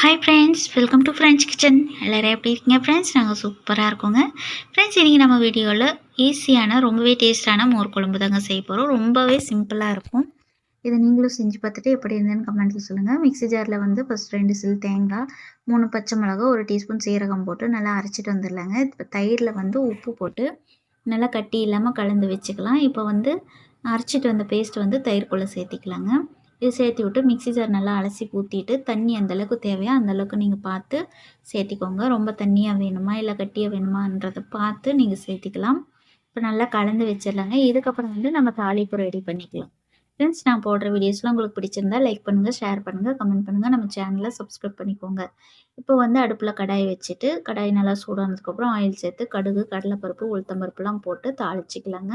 Hi friends welcome to friends kitchen எல்லோரும் எப்படி இருக்கீங்க ஃப்ரெண்ட்ஸ் நாங்கள் சூப்பராக இருக்கோங்க. ஃப்ரெண்ட்ஸ் இன்றைக்கி நம்ம வீடியோவில் ஈஸியான ரொம்பவே டேஸ்டான மோர் குழம்பு தாங்க செய்ய போகிறோம் ரொம்பவே சிம்பிளாக இருக்கும். இதை நீங்களும் செஞ்சு பார்த்துட்டு எப்படி இருந்ததுன்னு கமெண்ட்டில் சொல்லுங்கள் மிக்ஸி ஜாரில் வந்து ஃபஸ்ட் ரெண்டு சில் தேங்காய் மூணு பச்சை மிளகா ஒரு டீஸ்பூன் சீரகம் போட்டு நல்லா அரைச்சிட்டு வந்துடலாங்க. இப்போ தயிரில் வந்து உப்பு போட்டு நல்லா கட்டி இல்லாமல் கலந்து வச்சுக்கலாம். இப்போ வந்து அரைச்சிட்டு வந்த பேஸ்ட் வந்து தயிர்க்குள்ளே சேர்த்திக்கலாங்க. இது சேர்த்து விட்டு மிக்சி ஜார் நல்லா அலசி ஊற்றிட்டு தண்ணி அந்தளவுக்கு தேவையோ அந்தளவுக்கு நீங்கள் பார்த்து சேர்த்திக்கோங்க. ரொம்ப தண்ணியாக வேணுமா இல்லை கட்டியாக வேணுமான்றதை பார்த்து நீங்கள் சேர்த்திக்கலாம். இப்போ நல்லா கலந்து வச்சிடலாங்க. இதுக்கப்புறம் வந்து நம்ம தாளிப்பு ரெடி பண்ணிக்கலாம். ஃப்ரெண்ட்ஸ் நான் போடுற வீடியோஸ்லாம் உங்களுக்கு பிடிச்சிருந்தா லைக் பண்ணுங்கள் ஷேர் பண்ணுங்கள் கமெண்ட் பண்ணுங்கள் நம்ம சேனலை சப்ஸ்கிரைப் பண்ணிக்கோங்க. இப்போ வந்து அடுப்பில் கடாய் வச்சுட்டு கடாய் நல்லா சூடானதுக்கப்புறம் ஆயில் சேர்த்து கடுகு கடலைப்பருப்பு உளுத்தம்பருப்புலாம் போட்டு தாளிச்சிக்கலாங்க.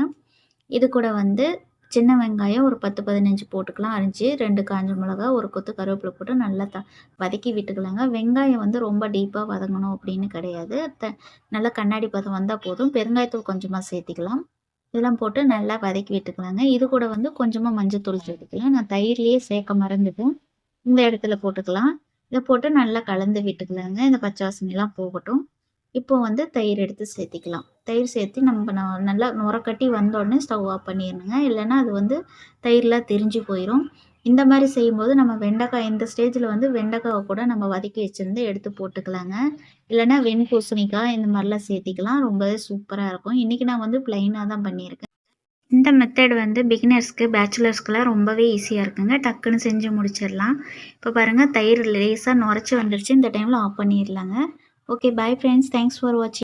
இது கூட வந்து சின்ன வெங்காயம் ஒரு பத்து பதினஞ்சு போட்டுக்கலாம். அரிஞ்சு ரெண்டு காஞ்ச மிளகா ஒரு கொத்து கருவேப்பிலை போட்டு நல்லா த வதக்கி விட்டுக்கலாங்க. வெங்காயம் வந்து ரொம்ப டீப்பாக வதங்கணும் அப்படின்னு கிடையாது. த நல்லா கண்ணாடி பதம் வந்தால் போதும். பெருங்காயத்தூள் கொஞ்சமாக சேர்த்திக்கலாம். இதெல்லாம் போட்டு நல்லா வதக்கி விட்டுக்கலாங்க. இது கூட வந்து கொஞ்சமாக மஞ்சத்தூள் சேர்த்துக்கலாம். நான் தயிர்லேயே சேர்க்க மறந்துட்டேன். இந்த இடத்துல போட்டுக்கலாம். இதை போட்டு நல்லா கலந்து விட்டுக்கலாங்க. இந்த பச்சை வாசனைலாம் போகட்டும். இப்போ வந்து தயிர் எடுத்து சேர்த்திக்கலாம். தயிர் சேர்த்து நம்ம நல்லா நுரக்கட்டி வந்தோடனே ஸ்டவ் ஆஃப் பண்ணிடணுங்க இல்லைன்னா அது வந்து தயிர்லாம் தெரிஞ்சு போயிடும் இந்த மாதிரி செய்யும்போது நம்ம வெண்டைக்காய் இந்த ஸ்டேஜில் வந்து வெண்டைக்காவை கூட நம்ம வதக்கி வச்சுருந்து எடுத்து போட்டுக்கலாங்க. இல்லைன்னா வெண்பூசணிக்காய் இந்த மாதிரிலாம் சேர்த்திக்கலாம். ரொம்பவே சூப்பராக இருக்கும். இன்றைக்கி நான் வந்து ப்ளைனாக தான் பண்ணியிருக்கேன். இந்த மெத்தட் வந்து பிகினர்ஸ்க்கு பேச்சுலர்ஸ்க்குலாம் ரொம்பவே ஈஸியாக இருக்குங்க. டக்குன்னு செஞ்சு முடிச்சிடலாம் இப்போ பாருங்கள் தயிர் லேஸாக நுரைச்சி வந்துருச்சு. இந்த டைமில் ஆஃப் பண்ணிடலாங்க okay bye friends. Thanks for watching.